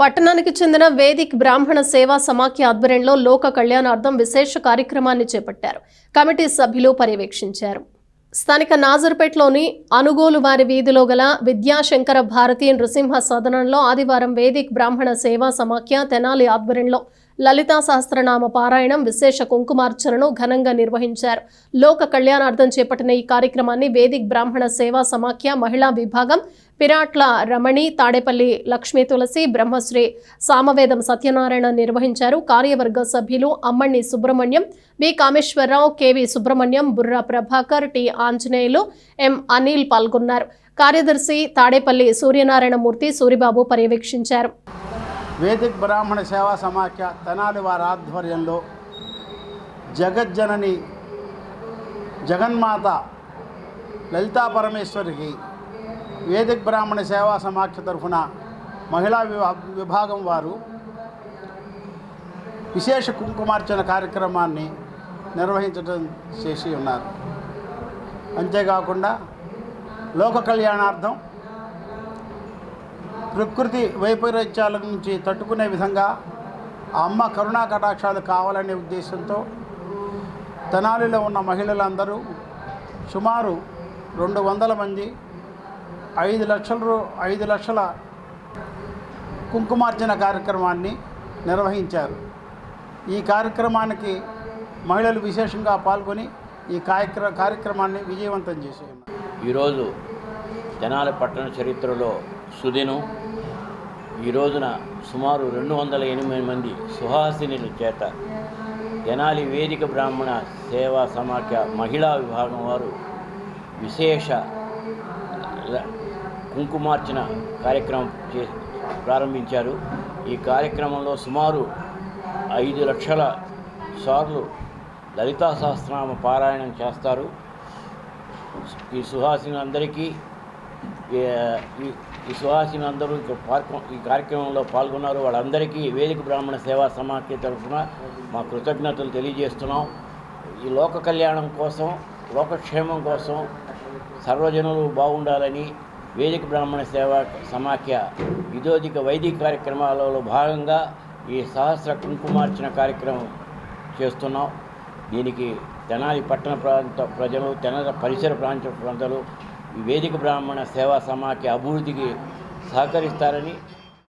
పట్టణానికి చెందిన వేదిక్ బ్రాహ్మణ సేవా సమాఖ్య ఆధ్వర్యంలో లోక కళ్యాణార్థం విశేష కార్యక్రమాన్ని చేపట్టారు. కమిటీ సభ్యులు పర్యవేక్షించారు. స్థానిక నాజర్పేటలోని అనుగోలు వారి వీధిలో గల విద్యాశంకర భారతీ నృసింహ సదనంలో ఆదివారం వేదిక్ బ్రాహ్మణ సేవా సమాఖ్య తెనాలి ఆధ్వర్యంలో లలితా సహస్రనామ పారాయణం విశేష కుంకుమార్చనను ఘనంగా నిర్వహించారు. లోక కళ్యాణార్థం చేపట్టిన ఈ కార్యక్రమాన్ని వేదిక్ బ్రాహ్మణ సేవా సమాఖ్య మహిళా విభాగం పిరాట్ల రమణి తాడేపల్లి లక్ష్మీ తులసి బ్రహ్మశ్రీ సామవేదం సత్యనారాయణ నిర్వహించారు. కార్యవర్గ సభ్యులు Ammani Subrahmanyam B Kameswararao KV Subrahmanyam Burra Prabhakar T. Anjaneyulu M. Anil పాల్గొన్నారు. కార్యదర్శి తాడేపల్లి సూర్యనారాయణమూర్తి సూరిబాబు పర్యవేక్షించారు. వేదిక్ బ్రాహ్మణ సేవా సమాఖ్య తెనాలి వారి ఆధ్వర్యంలో జగజ్జనని జగన్మాత లలితా పరమేశ్వరికి వేదిక్ బ్రాహ్మణ సేవా సమాఖ్య తరఫున మహిళా విభా విభాగం వారు విశేష కుంకుమార్చన కార్యక్రమాన్ని నిర్వహించడం చేసి ఉన్నారు. అంతేకాకుండా లోక కళ్యాణార్థం ప్రకృతి వైపరీత్యాల నుంచి తట్టుకునే విధంగా అమ్మ కరుణా కటాక్షాలు కావాలనే ఉద్దేశంతో తెనాలిలో ఉన్న మహిళలందరూ సుమారు రెండు వందల మంది ఐదు లక్షల రూ ఐదు లక్షల కుంకుమార్చన కార్యక్రమాన్ని నిర్వహించారు. ఈ కార్యక్రమానికి మహిళలు విశేషంగా పాల్గొని ఈ కార్యక్ర కార్యక్రమాన్ని విజయవంతం చేశారు. ఈరోజు జనాల పట్టణ చరిత్రలో సుదినం. ఈ రోజున సుమారు రెండు వందల ఎనిమిది మంది సుహాసినుల చేత తెనాలి వేదిక బ్రాహ్మణ సేవా సమాఖ్య మహిళా విభాగం వారు విశేష కుంకుమార్చన కార్యక్రమం చే ప్రారంభించారు. ఈ కార్యక్రమంలో సుమారు ఐదు లక్షల సార్లు లలితా సహస్రనామ పారాయణం చేస్తారు. ఈ సుహాసిని అందరికీ ఈ అందరూ ఇక్కడ ఈ కార్యక్రమంలో పాల్గొన్నారు. వాళ్ళందరికీ వేదిక బ్రాహ్మణ సేవా సమాఖ్య తరఫున మా కృతజ్ఞతలు తెలియజేస్తున్నాం. ఈ లోక కళ్యాణం కోసం లోకక్షేమం కోసం సర్వజనులు బాగుండాలని వేదిక బ్రాహ్మణ సేవా సమాఖ్య విదోదిక వైదిక కార్యక్రమాలలో భాగంగా ఈ సహస్ర కుంకుమార్చన కార్యక్రమం చేస్తున్నాం. దీనికి తెనాలి పట్టణ ప్రాంత ప్రజలు తెనాలి పరిసర ప్రాంత ప్రజలు వేదిక బ్రాహ్మణ సేవా సమాఖ్య అభివృద్ధికి సహకరిస్తారని